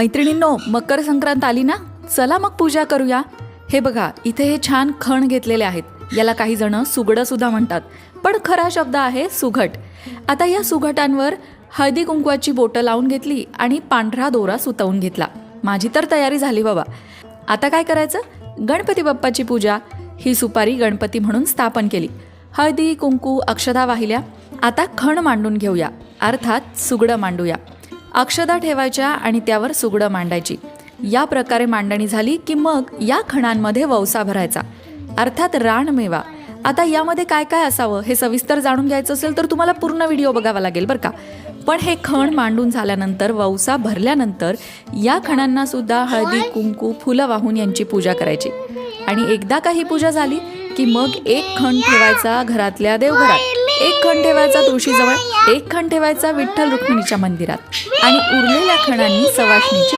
मैत्रिणींनो मकर संक्रांत आली ना? चला मग पूजा करूया. हे बघा इथे हे छान खण घेतलेले आहेत. याला काही जण सुगडं सुद्धा म्हणतात. पण खरा शब्द आहे सुघट. आता या सुघटांवर हळदी कुंकवाची बोटं लावून घेतली आणि पांढरा दोरा सुतवून घेतला. माझी तर तयारी झाली बाबा. आता काय करायचं? गणपती बाप्पाची पूजा. ही सुपारी गणपती म्हणून स्थापन केली. हळदी कुंकू अक्षदा वाहिल्या. आता खण मांडून घेऊया. अर्थात सुगडं मांडूया. अक्षदा ठेवायच्या आणि त्यावर सुगडं मांडायची. या प्रकारे मांडणी झाली की मग या खणांमध्ये वौसा भरायचा. अर्थात रानमेवा आता यामध्ये काय काय असावं हे सविस्तर जाणून घ्यायचं असेल तर तुम्हाला पूर्ण व्हिडिओ बघावा लागेल बरं का? पण हे खण मांडून झाल्यानंतर वौसा भरल्यानंतर या खणांना सुद्धा हळदी कुंकू फुलं वाहून यांची पूजा करायची. आणि एकदा का ही पूजा झाली की मग एक खण ठेवायचा घरातल्या देवघरात. एक खण ठेवायचा तुळशीजवळ एक खण ठेवायचा विठ्ठल रुक्मिणीच्या मंदिरात आणि उरलेल्या खणांनी सवाष्णीची